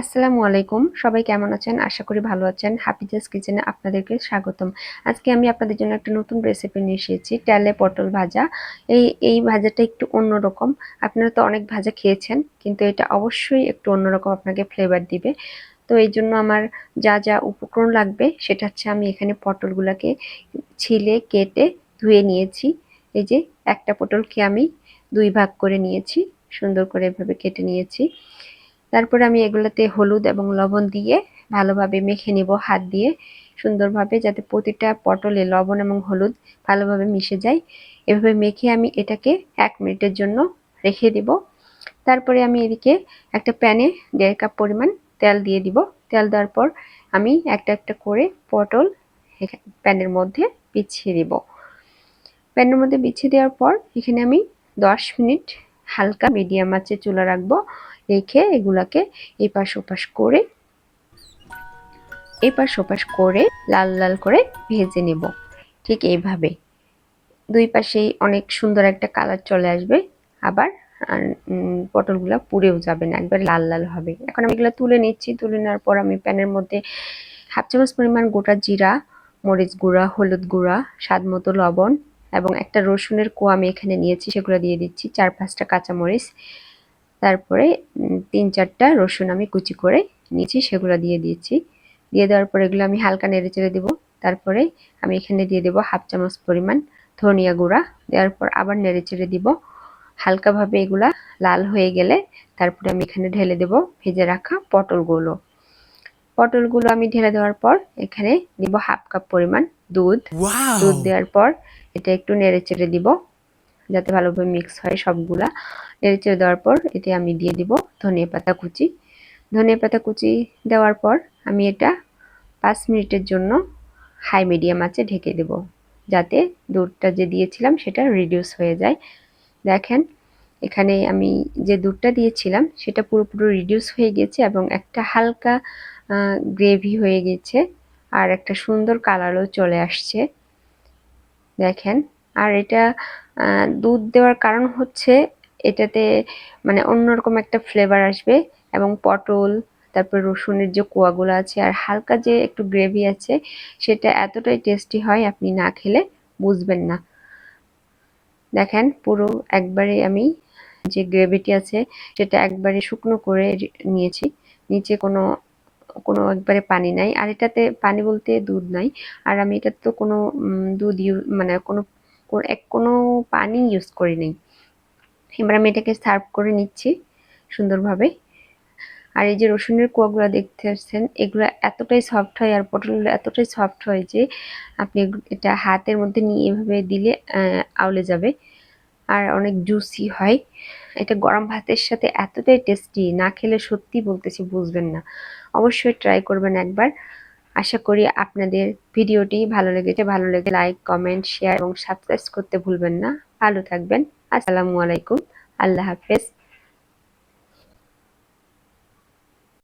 আসসালামু আলাইকুম। সবাই কেমন আছেন? আশা করি ভালো আছেন। হাফিজাস কিচেনে আপনাদেরকে স্বাগতম। আজকে আমি আপনাদের জন্য একটা নতুন রেসিপি নিয়ে এসেছি ট্যালে পটল ভাজা। এই এই ভাজাটা একটু অন্যরকম। আপনারা তো অনেক ভাজা খেয়েছেন, কিন্তু এটা অবশ্যই একটু অন্যরকম আপনাকে ফ্লেভার দিবে। তো এই জন্য আমার যা যা উপকরণ লাগবে, সেটা হচ্ছে আমি এখানে পটলগুলোকে ছিলে, কেটে ধুয়ে নিয়েছি। এই যে একটা পটলকে আমি দুই ভাগ করে নিয়েছি। সুন্দর করে এভাবে কেটে নিয়েছি। তারপরে আমি এগুলোতে হলুদ এবং লবণ দিয়ে ভালোভাবে মেখে নিব, হাত দিয়ে সুন্দরভাবে যাতে প্রতিটা পটলে লবণ এবং হলুদ ভালোভাবে মিশে যায়। এভাবে মেখে আমি এটাকে এক মিনিটের জন্য রেখে দিব। তারপরে আমি এদিকে একটা প্যানে দেড় কাপ পরিমাণ তেল দিয়ে দিব। তেল দেওয়ার পর আমি একটা একটা করে পটল প্যানের মধ্যে বিছিয়ে দিব। প্যানের মধ্যে বিছিয়ে দেওয়ার পর এখানে আমি দশ মিনিট হালকা মিডিয়াম আঁচে চুলা রাখব। রেখে এগুলাকে এপাশ ওপাশ করে, এপাশ ওপাশ করে লাল লাল করে ভেজে নেব। ঠিক এইভাবে। দুই পাশেই অনেক সুন্দর একটা কালার চলে আসবে। আবার পটলগুলো পুড়েও যাবে না, একবার লাল লাল হবে। এখন আমি এগুলো তুলে নিচ্ছি। তুলে নেওয়ার পর আমি প্যানের মধ্যে হাফ চামচ পরিমাণ গোটা জিরা, মরিচ গুঁড়া, হলুদ গুঁড়া, স্বাদ মতো লবণ এবং একটা রসুনের কোয়া আমি এখানে নিয়েছি, সেগুলো দিয়ে দিচ্ছি, চার পাঁচটা কাঁচামরিচ। তারপরে তিন চারটা রসুন আমি কুচি করে নিয়েছি সেগুলো দিয়ে দিয়েছি। দিয়ে দেওয়ার পর এগুলো আমি হালকা নেড়ে চেড়ে দেবো। তারপরে আমি এখানে দিয়ে দেবো হাফ চামচ পরিমাণ ধনিয়া গুঁড়া। দেওয়ার পর আবার নেড়ে চেড়ে দিব। হালকাভাবে এগুলা লাল হয়ে গেলে তারপরে আমি এখানে ঢেলে দেব ভেজে রাখা পটলগুলো। পটলগুলো আমি ঢেলে দেওয়ার পর এখানে দিব হাফ কাপ পরিমাণ দুধ। দুধ দেওয়ার পর এটা একটু নেড়ে চেড়ে দিব। যাতে ভালোভাবে মিক্স হয় সবগুলা। নেড়ে দেওয়ার পর এতে আমি দিয়ে দিব ধনিয়া পাতা কুচি। ধনিয়া পাতা কুচি দেওয়ার পর আমি এটা পাঁচ মিনিটের জন্য হাই মিডিয়াম আছে ঢেকে দেব। যাতে দুধটা যে দিয়েছিলাম সেটা রিডিউস হয়ে যায়। দেখেন, এখানে আমি যে দুধটা দিয়েছিলাম সেটা পুরোপুরি রিডিউস হয়ে গেছে এবং একটা হালকা গ্রেভি হয়ে গেছে। আর একটা সুন্দর কালারও চলে আসছে। দেখেন আর এটা দুধ দেওয়ার কারণ হচ্ছে এটাতে মানে অন্যরকম একটা ফ্লেভার আসবে এবং পটল, তারপর রসুনের যে কোয়াগুলো আছে আর হালকা যে একটু গ্রেভি আছে সেটা এতটাই টেস্টি হয় আপনি না খেলে বুঝবেন না। দেখেন পুরো একবারে আমি যে গ্রেভিটি আছে সেটা একবারে শুকনো করে নিয়েছি। নিচে কোনো কোনো একবারে পানি নাই। আর এটাতে পানি বলতে দুধ নাই। আর আমি এটা তো কোনো দুধ মানে কোনো কোনো পানি ইউজ করি নাই। এবার আমি এটাকে সার্ভ করে নিচ্ছি সুন্দরভাবে। আর এই যে রসুনের কোয়াগুলো দেখতে পাচ্ছেন এগুলো এতটাই সফট হয় আর পটলগুলো এতটাই সফট হয় যে আপনি এটা হাতের মধ্যে নিয়ে এভাবে দিলে আউলে যাবে। আর অনেক জুসি হয়। এটা গরম ভাতের সাথে এতটাই টেস্টি না খেলে সত্যি বলতেছি বুঝবেন না। অবশ্যই ট্রাই করবেন একবার। আশা করি আপনাদের ভিডিওটি ভালো লেগেছে। ভালো লেগে লাইক কমেন্ট শেয়ার এবং সাবস্ক্রাইব করতে ভুলবেন না। ভালো থাকবেন। আসসালামু আলাইকুম। আল্লাহ হাফেজ।